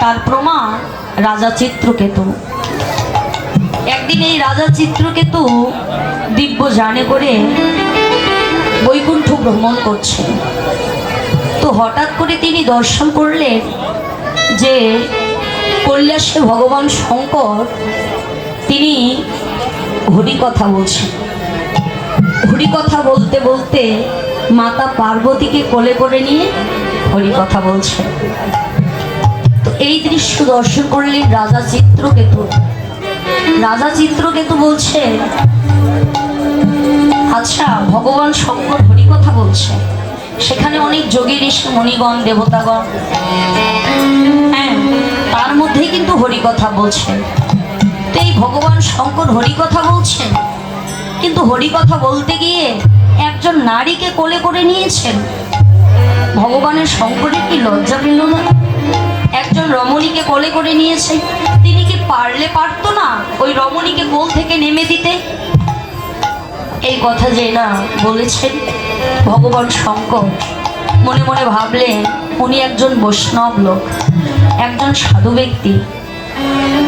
তার প্রমাণ রাজা চিত্রকেতু। একদিন এই রাজা চিত্রকেতু দিব্য জানে করে বৈকুণ্ঠ ভ্রমণ করছে। তো হঠাৎ করে তিনি দর্শন করলেন যে কৈলাসে ভগবান শঙ্কর তিনি হরি কথা বলছেন। হরি কথা বলতে বলতে মাতা পার্বতীকে কোলে করে নিয়ে হরি কথা বলছে তো এই দৃশ্য দর্শন করলেন রাজা চিত্রকেতু। রাজা চিত্রকেতু বলছে আচ্ছা ভগবান শঙ্কর হরি কথা বলছে, সেখানে অনেক যোগী ঋষি, মণিগণ, দেবতাগণ হ্যাঁ তার মধ্যেই কিন্তু হরি কথা বলছেন তো এই ভগবান শঙ্কর হরি কথা বলছেন কিন্তু হরি কথা বলতে গিয়ে একজন নারীকে কোলে করে নিয়েছেন। ভগবানের শঙ্করের কি লজ্জা পেল না? একজন রমণীকে কোলে করে নিয়েছে। তিনি কি পারলে পারতো না ওই রমণীকে কোল থেকে নেমে দিতে? এই কথা যে না বলেছেন ভগবান শঙ্কর, মনে মনে ভাবলেন, উনি একজন বৈষ্ণব লোক, একজন সাধু ব্যক্তি।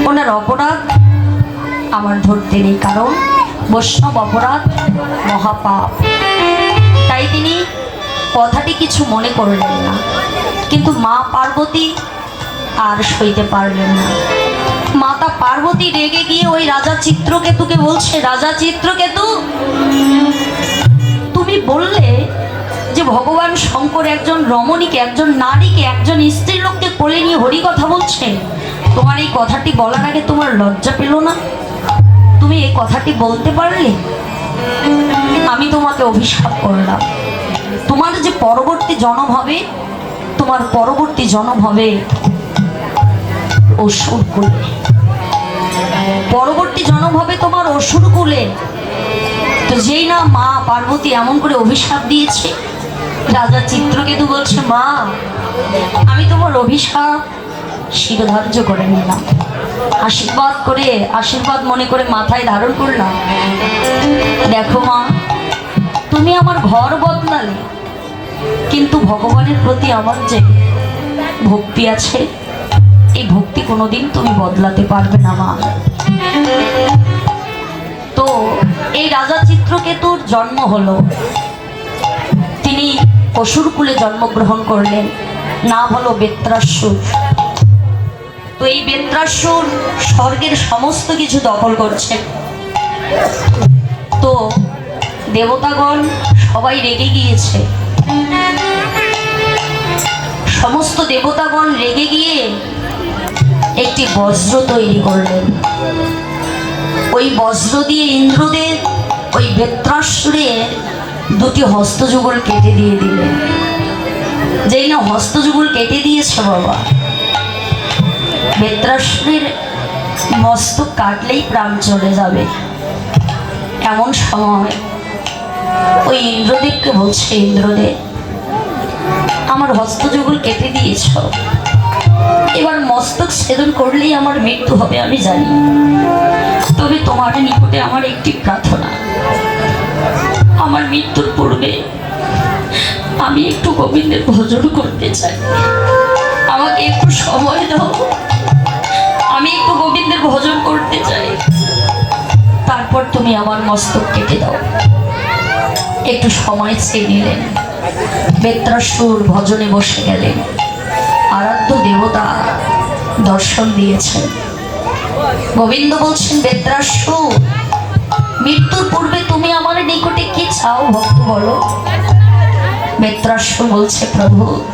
ওনার অপরাধ আমার ধরতে নেই, কারণ বৈষ্ণব অপরাধ মহাপাপ। তাই তিনি কথাটি কিছু মনে করলেন না। কিন্তু মা পার্বতী আর সইতে পারলেন না। মাতা পার্বতী রেগে গিয়ে ওই রাজা চিত্রকেতুকে বলছে, রাজা চিত্রকেতু, তুমি বললে যে ভগবান শঙ্কর একজন রমণীকে, একজন নারীকে, একজন স্ত্রী লোককে কোলে নিয়ে হরি কথা বলছে। তোমার এই কথাটি বলার আগে তোমার লজ্জা পেল না? তুমি এই কথাটি বলতে পারলে? আমি তোমাকে অভিশাপ করলাম। তোমার যে পরবর্তী জন্ম হবে, তোমার পরবর্তী জন্ম হবে অসুর কুলে পরবর্তী জন্ম হবে তোমার অসুর কুলে। তো যেই না মা পার্বতী এমন করে অভিশাপ দিয়েছে রাজা চিত্রকেতু বলছে, মা, আমি তোমার অভিশাপ শিরোধার্য করে নিলাম। আশীর্বাদ করে, আশীর্বাদ মনে করে মাথায় ধারণ করলাম। দেখো মা, তুমি আমার ঘর বদলালে, কিন্তু ভগবানের প্রতি আমার যে ভক্তি আছে এই ভক্তি কোনোদিন তুমি বদলাতে পারবে না, মা। তো এই রাজা চিত্রকেতুর জন্ম হলো। তিনি অসুর কুলে জন্মগ্রহণ করলেন। নাম হলো বেত্রাসুর। তো এই বেত্রাসুর স্বর্গের সমস্ত কিছু দখল করছে। তো দেবতাগণ সবাই রেগে গিয়েছে। সমস্ত দেবতাগণ রেগে গিয়ে একটি বজ্র তৈরি করলেন। ওই বজ্র দিয়ে ইন্দ্রদেব ওই বেত্রাসুরের দুটি হস্তযুগল কেটে দিয়ে দিলেন। যেই না হস্তযুগল কেটে দিয়েছে বাবা, বেত্রাসুরের মস্তক কাটলেই প্রাণ চলে যাবে। এমন সময় ওই ইন্দ্রদেবকে বলছে, ইন্দ্রদেব, আমার হস্তযুগল কেটে দিয়েছ। এবার মস্তক ছেদন করলেই আমার মৃত্যু হবে, আমি জানি। তবে তোমার নিকটে আমার একটি প্রার্থনা। আমার মৃত্যুর পূর্বে আমি একটু গোবিন্দের ভজন করতে চাই। আমাকে একটু সময় দাও। আমি একটু গোবিন্দের ভজন করতে চাই। তারপর তুমি আমার মস্তক কেটে দাও। একটু সময় চেয়ে নিলেন। বেত্রাসুর ভজনে বসে গেলেন। আরাধ্য দেবতা দর্শন দিয়েছেন। গোবিন্দ বলছেন বেত্রাসুর মৃত্যুর পূর্বে তুমি আমার নিকটে কি চাও ভক্ত বলো? বেত্রাসুর বলছে, প্রভু,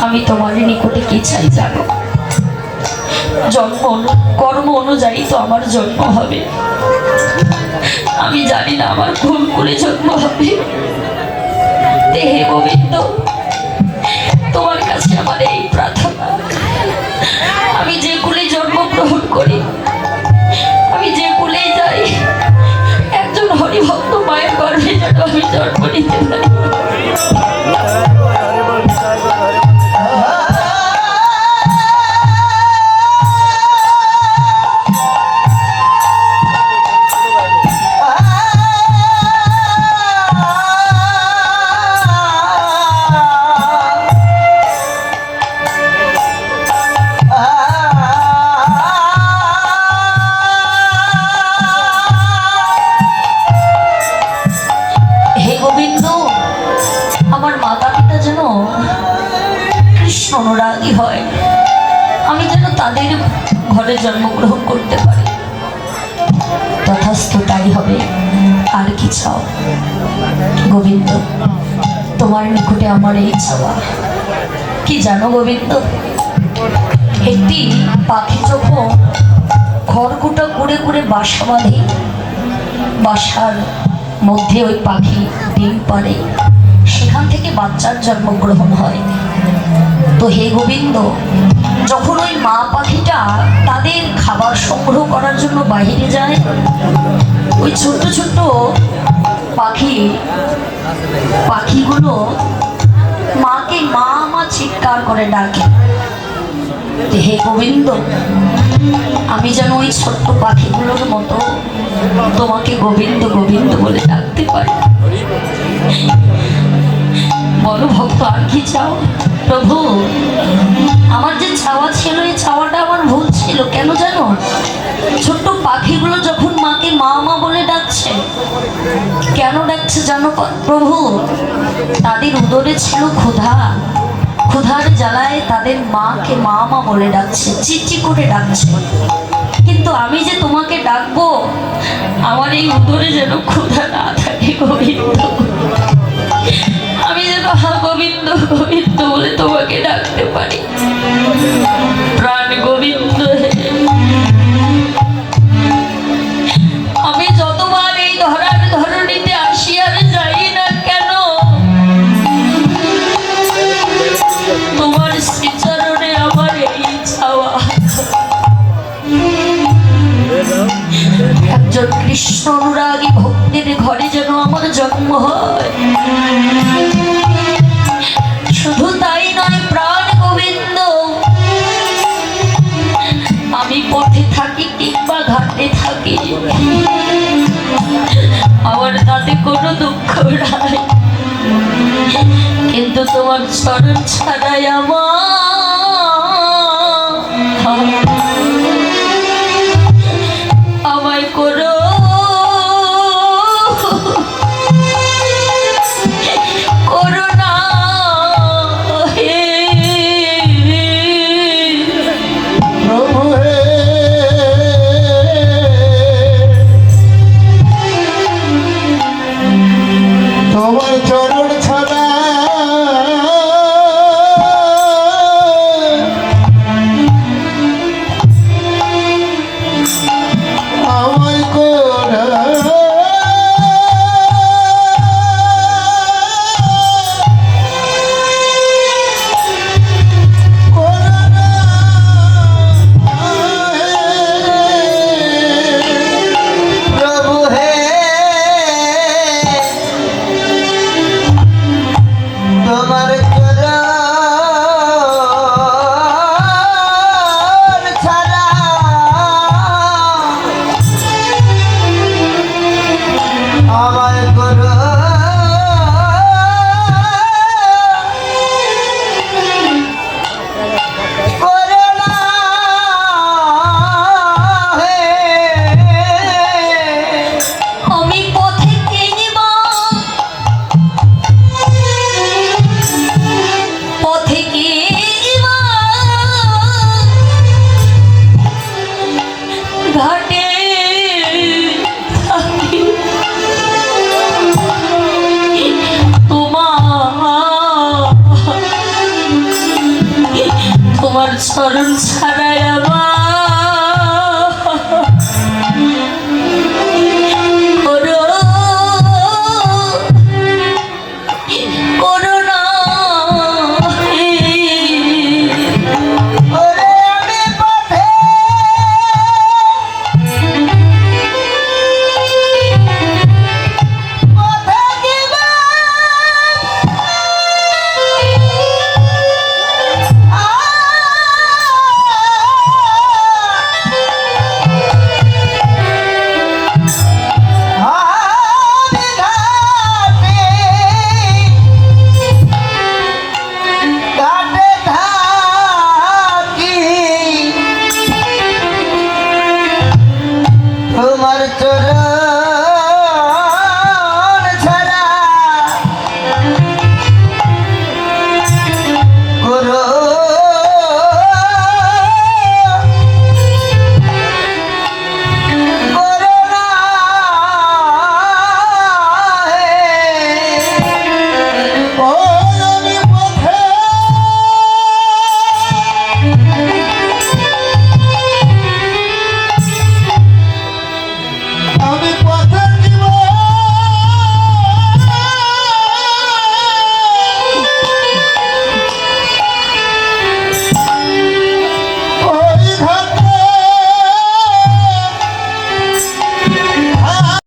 আমি তোমার নিকটে কি চাই জানো? জন্ম কর্ম অনুযায়ী তো আমার জন্ম হবে। আমি জানি না আমার কোন করে জন্ম হবে। ঘরে জন্মগ্রহণ করতে পারি। তথাস্থ তাই হবে আর কি চাও? গোবিন্দ, তোমার নিকটে আমার এই চাওয়া। কি জানো গোবিন্দ? একটি পাখি যখন খড়কুটা করে করে বাসা বাঁধে, বাসার মধ্যে ওই পাখি ডিম পারে সেখান থেকে বাচ্চার জন্মগ্রহণ হয়। তো হে গোবিন্দ, যখন ওই মা তাদের খাবার সংগ্রহ করার জন্য বাইরে যায়। ওই ছোট্ট ছোট্ট পাখি, পাখিগুলো মাকে মা মা চিৎকার করে ডাকে। হে গোবিন্দ, আমি যেন ওই ছোট্ট পাখিগুলোর মতো তোমাকে গোবিন্দ গোবিন্দ বলে ডাকতে পারি। বলো ভক্ত আর কি চাও? প্রভু, আমার যে চাওয়া ছিল, এই চাওয়াটা আমার ভুল ছিল, কেন জানো? ছোট্ট পাখিগুলো যখন মাকে মা মা বলে ডাকছে, কেন ডাকছে জানো প্রভু? তাদের উদরে ছিল ক্ষুধা। ক্ষুধার জ্বালায় তাদের মাকে মা মা বলে ডাকছে চিচি করে ডাকছে। কিন্তু আমি যে তোমাকে ডাকবো, আমার এই উদরে যেন ক্ষুধা না থাকে আমি যেন হা গোবিন্দ গোবিন্দ বলে তোমাকে ডাকতে পারি। প্রাণ গোবিন্দ আমি যতবার এই ধরার ধরণীতে আসি আর যাই না কেন, তোমার শ্রীচরণে আমার এই চাওয়া। একজন কৃষ্ণ অনুরাগী ভক্তের ঘরে যেন আমার জন্ম হয়। দুঃখ নাই কিন্তু তোমার চরণ ছাড়াই আমার তোমার তোমার চরণ ছাড়াই আমার